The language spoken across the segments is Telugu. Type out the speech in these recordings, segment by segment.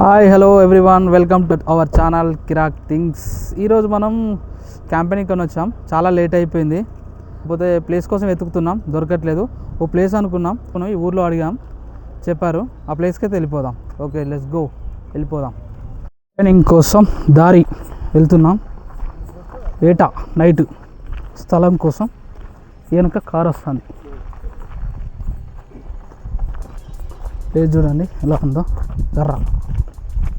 Hi hello everyone welcome to our channel Kirak things ఈరోజు మనం క్యాంపెయినింగ్ కొని వచ్చాం చాలా లేట్ అయిపోయింది. పోతే ప్లేస్ కోసం వెతుకుతున్నాం. దొరకట్లేదు. ఓ ప్లేస్ అనుకున్నాం. మనం ఈ ఊర్లో అడిగాం. చెప్పారు. ఆ ప్లేస్కి అయితే వెళ్ళిపోదాం. ఓకే లెట్స్ గో వెళ్ళిపోదాం. క్యాంపెయినింగ్ కోసం దారి వెళ్తున్నాం. ఏటా నైట్ స్థలం కోసం వెనక కార్ వస్తుంది. ప్లేస్ చూడండి. ఎలా ఉందో. జర్రా.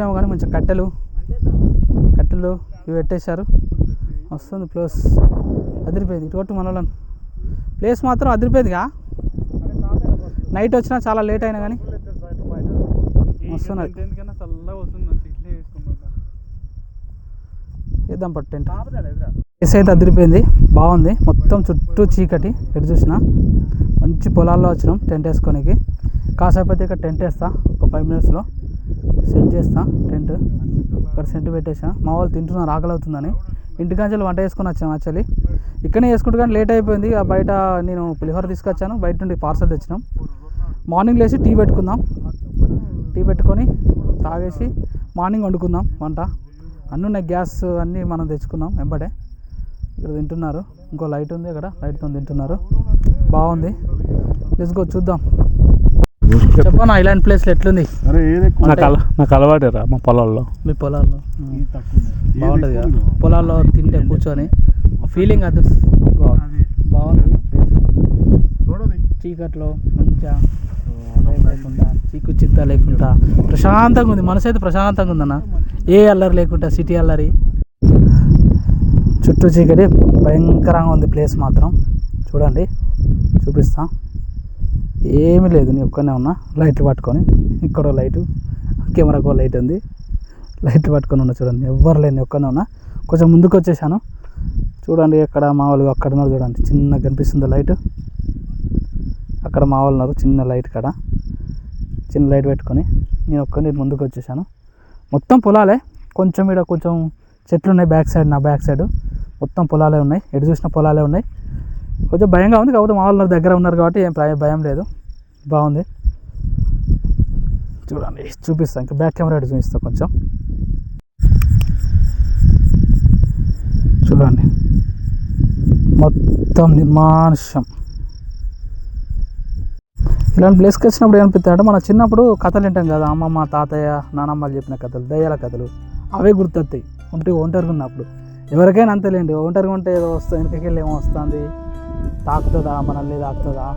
ఇక్కడ కానీ మంచి కట్టెలు. కట్టెలు ఇవి పెట్టేశారు. వస్తుంది ప్లేస్. అదిరిపోయింది. ఇటు మన వాళ్ళని ప్లేస్ మాత్రం అదిరిపోయిందిగా. నైట్ వచ్చినా చాలా లేట్ అయినా కానీ. వస్తున్నది. చల్లగా వేద్దాం పట్టు టెంట్. ప్లేస్ అయితే అదిరిపోయింది. బాగుంది. మొత్తం చుట్టూ చీకటి. ఎటు చూసినా. మంచి పొలాల్లో వచ్చినాం. టెంట్ వేసుకోనికి. కాసేపు అయితే ఇక్కడ టెంట్ వేస్తా. ఒక ఫైవ్ మినిట్స్లో. సెట్ చేస్తా టెంట్. ఇక్కడ సెంట్ పెట్టేసా. మా వాళ్ళు తింటున్నారు ఆకలి అవుతుందని ఇంటికాంచెలు వంట చేసుకొని వచ్చాము యాక్చువల్లీ. ఇక్కడనే చేసుకుంటూ కానీ లేట్ అయిపోయింది. ఆ బయట నేను పులిహోర తీసుకొచ్చాను. బయట నుండి పార్సల్ తెచ్చినాం. మార్నింగ్ లేచి టీ పెట్టుకుందాం. టీ పెట్టుకొని తాగేసి మార్నింగ్ వండుకుందాం వంట. అన్నీ ఉన్నాయి గ్యాస్ అన్నీ మనం తెచ్చుకున్నాం వెంబడే. ఇక్కడ తింటున్నారు. ఇంకో లైట్ ఉంది అక్కడ. లైట్తో తింటున్నారు. బాగుంది. లెట్స్ గో చూద్దాం. చెప్పనా ఇలాంటి ప్లేస్లో ఎట్లుంది? నాకు అల నాకు అలవాటేరా మా పొలాల్లో. మీ పొలాల్లో? బాగుంటుంది కదా? పొలాల్లో తింటే కూర్చొని. ఫీలింగ్ అది. బాగుంది. చీకట్లో మంచిగా లేకుండా చీకు చింత లేకుండా. ప్రశాంతంగా ఉంది. మనసు అయితే ప్రశాంతంగా ఉందన్న. ఏ అల్లరి లేకుండా సిటీ అల్లరి. చుట్టూ చీకటి. భయంకరంగా ఉంది ప్లేస్ మాత్రం. చూడండి. చూపిస్తా. ఏమీ లేదు నేను ఒక్కనే ఉన్నా. లైట్లు పట్టుకొని ఇక్కడ లైటు కెమెరాకు లైట్ ఉంది. లైట్లు పట్టుకొని ఉన్నా చూడండి ఎవ్వరు లేని ఒక్కనే ఉన్నా. కొంచెం ముందుకు వచ్చేసాను. చూడండి అక్కడ మామూలుగా అక్కడ ఉన్నారు చూడండి. చిన్న కనిపిస్తుంది లైట్ అక్కడ మా వాళ్ళు ఉన్నారు చిన్న లైట్ కాడ. చిన్న లైట్ పెట్టుకొని నేను ఒక్కని ముందుకు వచ్చేసాను. మొత్తం పొలాలే. కొంచెం ఇక్కడ కొంచెం చెట్లు ఉన్నాయి బ్యాక్ సైడ్ నా బ్యాక్ సైడ్ మొత్తం పొలాలే ఉన్నాయి. ఎటు చూసిన పొలాలే ఉన్నాయి. కొంచెం భయంగా ఉంది కాకపోతే మా వాళ్ళు దగ్గర ఉన్నారు కాబట్టి ఏం భయం- భయం లేదు. బాగుంది. చూడండి చూపిస్తాను ఇంకా. బ్యాక్ కెమెరా చూపిస్తాను కొంచెం. చూడండి. మొత్తం నిర్మానుష్యం. ఇలాంటి ప్లేస్కి వచ్చినప్పుడు ఏమనిపిస్తుంది అంటే మన చిన్నప్పుడు కథలు వింటాం కదా అమ్మమ్మ తాతయ్య నానమ్మలు చెప్పిన కథలు దయ్యాల కథలు అవే గుర్తొస్తాయి. ఒంటి ఒంటరిగా ఉన్నప్పుడు. ఎవరికైనా అంతేలేండి ఒంటరిగా ఉంటే ఏదో వస్తుంది వెనకకి వెళ్ళి ఏమో వస్తుంది. తాకుతుందా మనల్ని తాకుతుందా?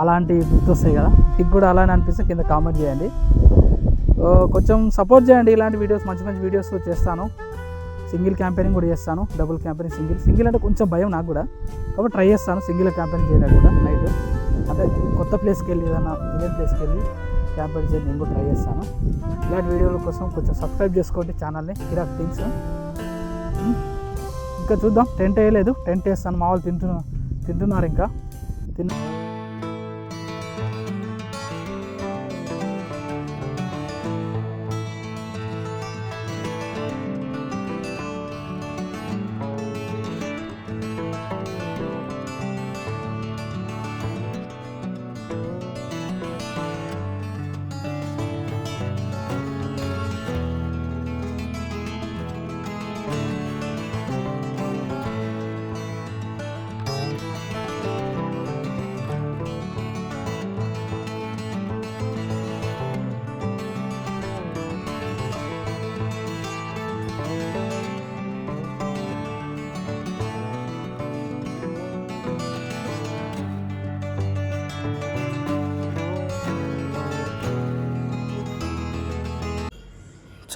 అలాంటివి గుర్తొస్తాయి కదా. మీకు కూడా అలానే అనిపిస్తే కింద కామెంట్ చేయండి. కొంచెం సపోర్ట్ చేయండి ఇలాంటి వీడియోస్ మంచి మంచి వీడియోస్ చేస్తాను. సింగిల్ క్యాంపెయినింగ్ కూడా చేస్తాను. డబుల్ క్యాంపెయినింగ్ సింగిల్ సింగిల్ అంటే కొంచెం భయం నాకు కూడా. కాబట్టి ట్రై చేస్తాను సింగిల్ క్యాంపెయినింగ్ చేయడానికి కూడా నైట్ అంటే కొత్త ప్లేస్కి వెళ్ళి ఏదైనా తెలియని ప్లేస్కి వెళ్ళి క్యాంపెయిన్ చేయడానికి నేను కూడా ట్రై చేస్తాను. ఇలాంటి వీడియోల కోసం కొంచెం సబ్స్క్రైబ్ చేసుకోండి ఛానల్ని కిరాక్ థింగ్స్ ఇంకా చూద్దాం. టెంట్ వేయలేదు. టెంట్ వేస్తాను. మా వాళ్ళు తింటున్నా తింటున్నారు ఇంకా? తిన్న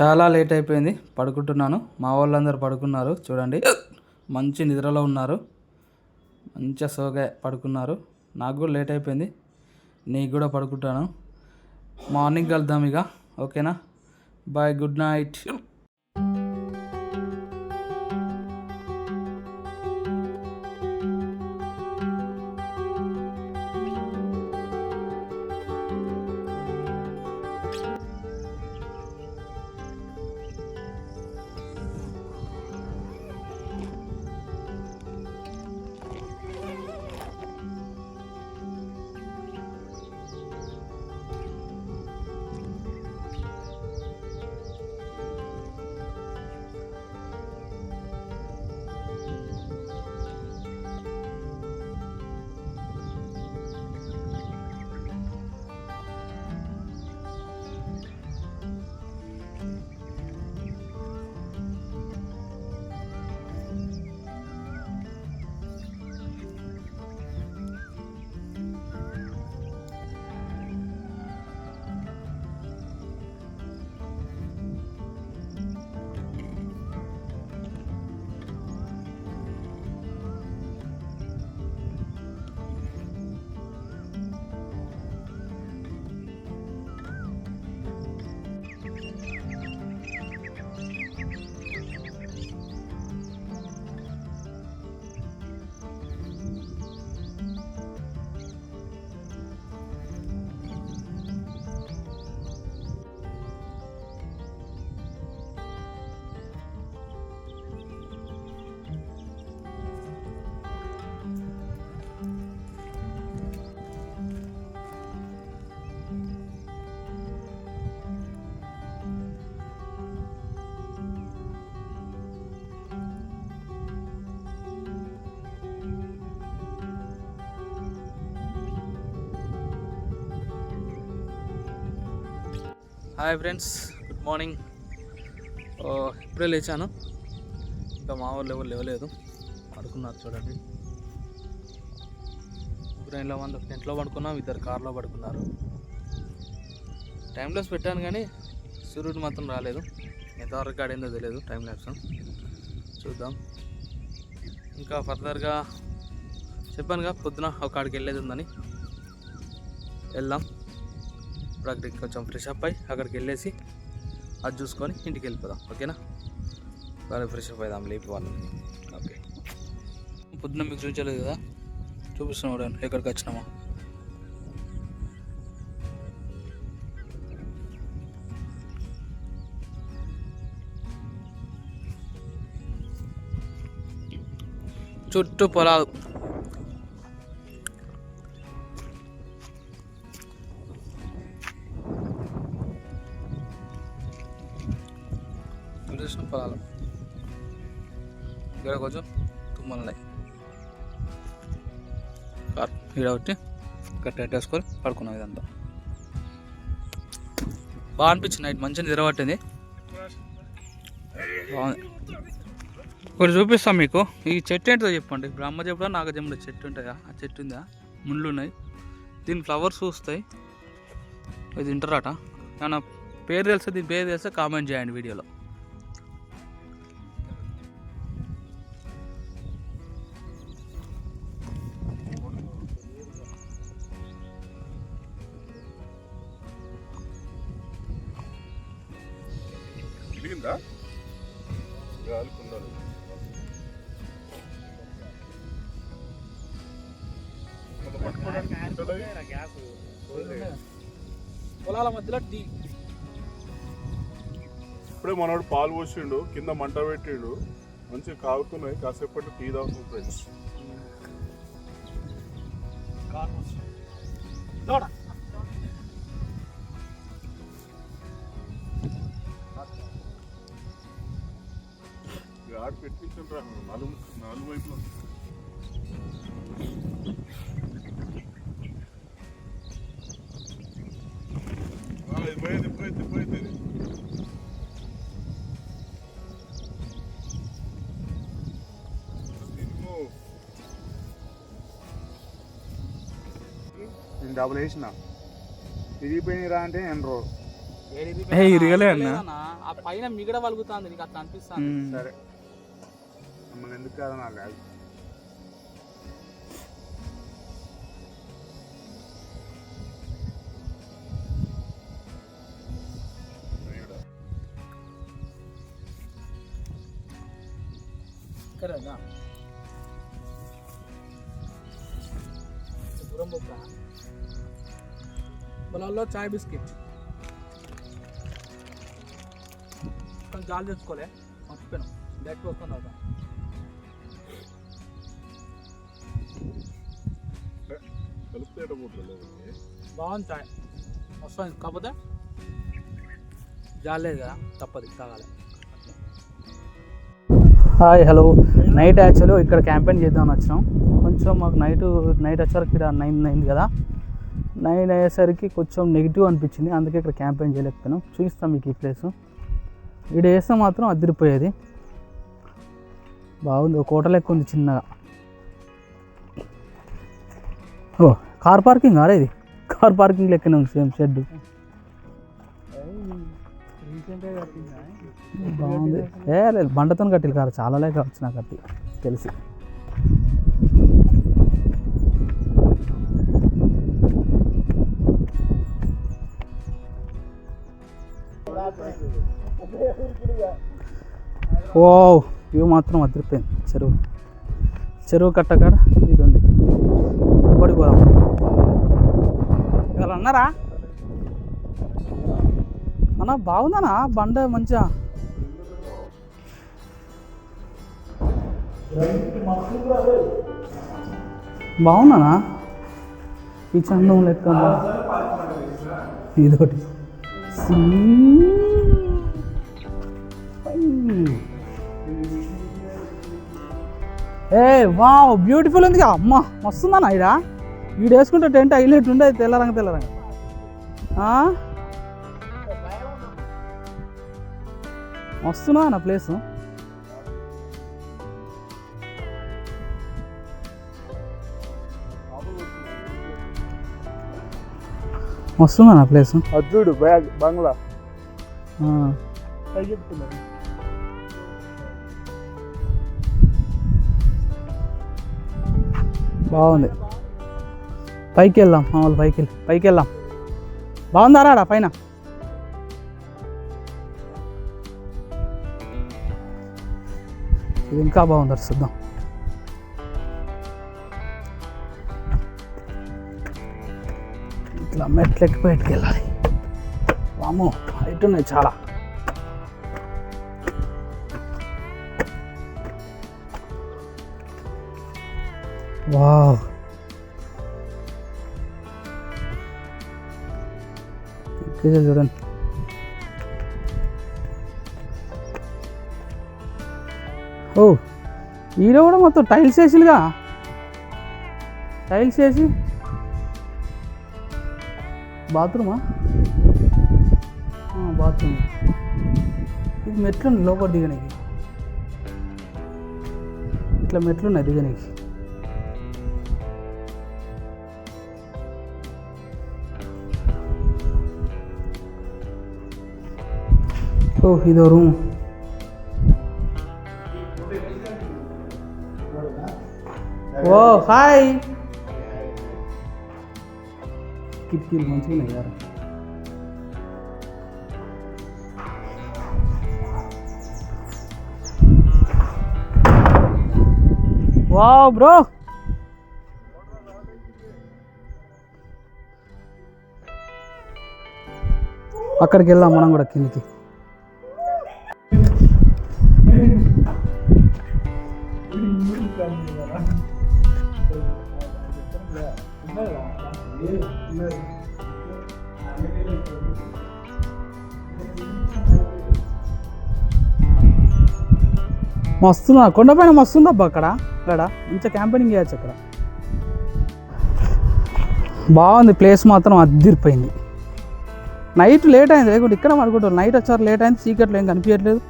చాలా లేట్ అయిపోయింది పడుకుంటున్నాను. మా వాళ్ళందరూ పడుకున్నారు చూడండి. మంచి నిద్రలో ఉన్నారు. మంచిగా సోగా పడుకున్నారు. నాకు కూడా లేట్ అయిపోయింది నీకు కూడా పడుకుంటాను. మార్నింగ్ కలుద్దాం ఇక ఓకేనా? Bye good night. Hi friends good morning. ఇప్పుడే లేచాను. ఇంకా మా వాళ్ళు ఎవరు లేవలేదు. పడుకున్నారు చూడండి. ఇంట్లో మంది ఒక టెంట్లో పడుకున్నాం ఇద్దరు కార్లో పడుకున్నారు. టైం ల్యాబ్స్ పెట్టాను కానీ సూర్యుడు మాత్రం రాలేదు. ఎంతవరకు ఆడిందో తెలియదు టైం ల్యాబ్స్ చూద్దాం. ఇంకా ఫర్దర్గా చెప్పానుగా పొద్దున ఒక ఆడికి వెళ్ళేది ఉందని. వెళ్దాం. ఇప్పుడు అక్కడికి కొంచెం ఫ్రెష్ అప్ అయ్యి అక్కడికి వెళ్ళేసి అది చూసుకొని ఇంటికి వెళ్ళిపోదాం. ఓకేనా? బాగా ఫ్రెష్ అప్ అవుదాం లేపు వాళ్ళని. ఓకే. పొద్దున్న మీకు చూపించలేదు కదా? చూపిస్తున్నాడు ఎక్కడికి వచ్చినామా. చుట్టూ పొలాలు. పొలాలు ఇక్కడ కొంచెం తుమ్మలున్నాయి ఇక్కడ ఒకటి ఇక్కడ టెంట్ వేసుకొని పడుకున్నాం ఇదంతా. బాగా అనిపించింది నైట్ మంచిగా నిద్రపట్టింది బాగుంది. ఒకటి చూపిస్తాం మీకు. ఈ చెట్టు ఏంటో చెప్పండి. బ్రహ్మ చెప్పుడు నాగజముడు చెట్టు ఉంటుందా? ఆ చెట్టు ఉందా? ముళ్ళు ఉన్నాయి. దీని ఫ్లవర్స్ వస్తాయి ఇది తింటారట. నా పేరు తెలిస్తే దీని పేరు తెలిస్తే కామెంట్ చేయండి వీడియోలో. ఇప్పుడే మనోడు పాలు పోసిండు కింద మంట పెట్టిండు మంచిగా కాగుతున్నాయి కాసేపటి టీ తాగుతుంది ఫ్రెండ్స్ గాడి పెట్టించండి రా నాలుగు నాలుగు వైపులో. నేను డబ్బులు వేసిన తిరిగిపోయినరా అంటే ఎనరో ఇరగలే అన్న. ఆ పైన మిగడ వలుగుతుంది నీకు అట్లా అనిపిస్తుంది. సరే. మమ్మల్ని ఎందుకు కాదు నాకు బొక్క పొలాల్లో చాయ్ బిస్కెట్. కొంచెం జాలు తెచ్చుకోలే మర్చిపోయినాం. డైరెక్ట్ వస్తుంది అవుతా బాగుంది చాయ్. వస్తుంది కాకపోతే జాలేదు కదా తప్పదు తాగాలి. Hi hello. నైట్ యాక్చువల్లీ ఇక్కడ క్యాంపెయిన్ చేద్దామని వచ్చినాం. కొంచెం మాకు నైట్ నైట్ వచ్చేసరికి ఇక్కడ నైన్ అయింది కదా. నైన్ అయ్యేసరికి కొంచెం నెగిటివ్ అనిపించింది. అందుకే ఇక్కడ క్యాంపెయిన్ చేయలేకపోయినాం. చూపిస్తాం మీకు ఈ ప్లేస్. ఇక్కడ వేస్తే మాత్రం అదిరిపోయేది. బాగుంది. ఒక హోటల్ ఎక్కువ ఉంది చిన్నగా. ఓ కార్ పార్కింగ్ అరే ఇది? కార్ పార్కింగ్ లెక్కనే ఉంది సేమ్ షెడ్ బాగుంది. ఏ లేదు బండతో కట్టిలు కాదు. చాలా లేక వచ్చిన కట్టి. తెలిసి. ఓ ఇవి మాత్రం అదిరిపోయింది. చెరువు. చెరువు కట్టకాడ ఇది ఉంది పడిపోదాం ఇవాళ అన్నారా అన్న బాగుందనా బండ మంచిగా బాగున్నానా? ఈ చందం లెక్క ఇదొకటి. ఏ వావ్ బ్యూటిఫుల్ ఉంది అమ్మ మస్తుందన్నా ఇడ? ఈడ వేసుకుంటే టెంట్ హైలైట్ ఉండే తెల్లరంగ తెల్లరంగ. ఆ? మస్తున్నా నా ప్లేస్. మస్తుందా నా ప్లేస్ అర్జుడు బ్యాగ్ బంగ్లా. చెప్తున్నారు బాగుంది. పైకి వెళ్దాం మామూలు పైకి వెళ్ళి పైకి వెళ్దాం. బాగుందారా ఆడ పైన. ఇది ఇంకా బాగుంది చూద్దాం. ఇట్లా మెట్లెక్కి బయటికి వెళ్ళాలి? వామో హైట్ ఉన్నాయి చాలా. వావ్. చూడండి. ఓ ఈడ కూడా మొత్తం టైల్స్ వేసిలుగా టైల్స్ వేసి బాత్రూమా? బాత్రూమ్. ఇది మెట్లు లోపల దిగనికి ఇట్లా మెట్లు ఉన్నాయి దిగనికి ఓ ఇదో రూమ్. ఓ హాయ్. కిటికీలు మంచిగా ఉన్నాయి యారు వావ్ బ్రో అక్కడికి వెళ్దాం మనం కూడా కిందికి మస్తుందా కొండపైన మస్తుందా అక్కడ. ఇక్కడ మంచిగా క్యాంపెయినింగ్ చేయొచ్చు అక్కడ. బాగుంది ప్లేస్ మాత్రం అద్దిరిపోయింది. నైట్ లేట్ అయింది లేకుంటే ఇక్కడ అనుకుంటారు నైట్ వచ్చారు లేట్ అయింది చీకట్లో ఏం కనిపించట్లేదు.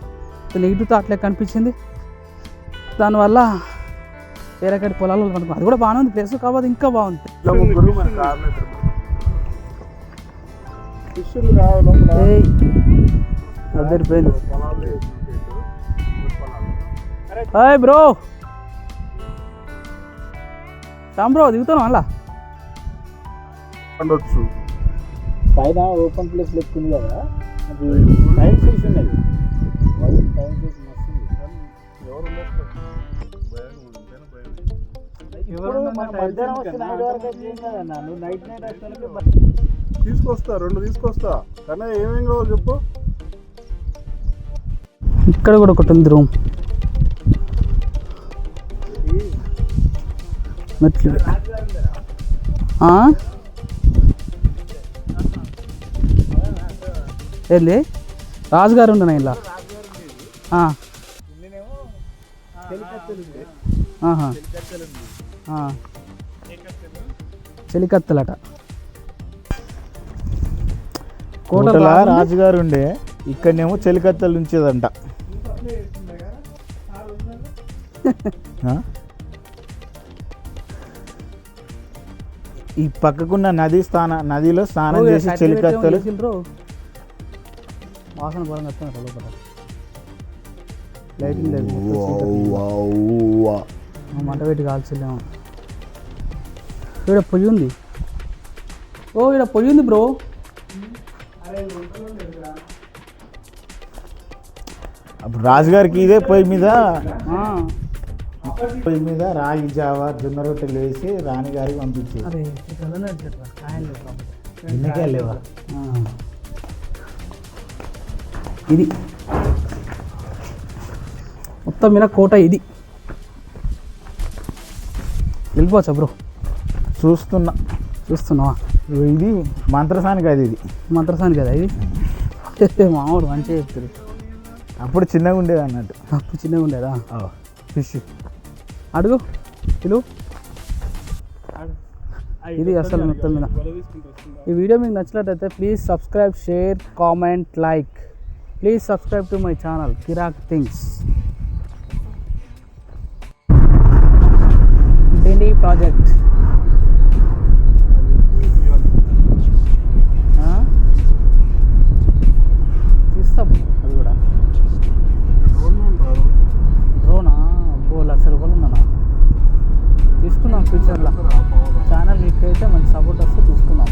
నెగిటివ్ థాట్లే కనిపించింది. దానివల్ల వేరే కట్టి పొలాల్లో అది కూడా బాగానే ఉంది ప్లేస్ కాబట్టి ఇంకా బాగుంది. అద్దరిపోయింది. Hi bro. శ్యామ్ బ్రో దిగుతాను అలా ఉండొచ్చు పైన ఓపెన్ ప్లేస్ లెక్క ఉంది కదా అది టైం ఫిష్ ఉన్నది టైం ఫిష్ తీసుకొస్తా రెండు తీసుకొస్తా. కానీ ఏమేం కావాలి చెప్పు. ఇక్కడ కూడా ఒకటి ఉంది రూమ్. మెట్లు. ఆ? ఏంది? రాజుగారు ఉండను ఇలా ఆ. ఆహా. ఆ. చెలికత్తెలట కోట కోటల. రాజుగారు ఉండే ఇక్కడనేమో చెలికత్తలు ఉంచేదంట? ఈ పక్కకున్న నది స్నాన నదిలో స్నానం చేసి చెలికత్తలు. వాసన లోపల లైటింగ్ లేదు మంట పెట్టి కాల్చలేము. ఇక్కడ పొయ్యి ఉంది. ఓ ఇక్కడ పొయ్యి ఉంది బ్రో. అప్పుడు రాజుగారికి ఇదే పొయ్యి మీద? పొయ్యి మీద రాగి జావ జొన్న రొట్టెలు వేసి రాణిగారికి పంపించేది కాబట్టి. ఎన్నికే లేవా. ఇది. మొత్తం మీద కోట ఇది. వెళ్ళిపోవచ్చా బ్రో. చూస్తున్నా. చూస్తున్నావా? ఇది మంత్రసానికి అది ఇది. మంత్రసాని కదా ఇది? మామూలు మంచిగా చెప్తారు అప్పుడు చిన్నగా ఉండేది అన్నట్టు. అప్పుడు చిన్నగా ఉండేదా? ఫిష్. అడుగు. పిలు. ఇది అసలు మొత్తం మీద. ఈ వీడియో మీకు నచ్చినట్లయితే please subscribe share comment like please subscribe to my channel Kirak things Dindi project తీస్తాం అది కూడా. డ్రోనా? అబ్బో లక్ష రూపాయలు ఉందన్నా. తీసుకుందాం ఫ్యూచర్లో. ఛానల్ మీకు అయితే మంచి సపోర్ట్ వస్తే తీసుకున్నాం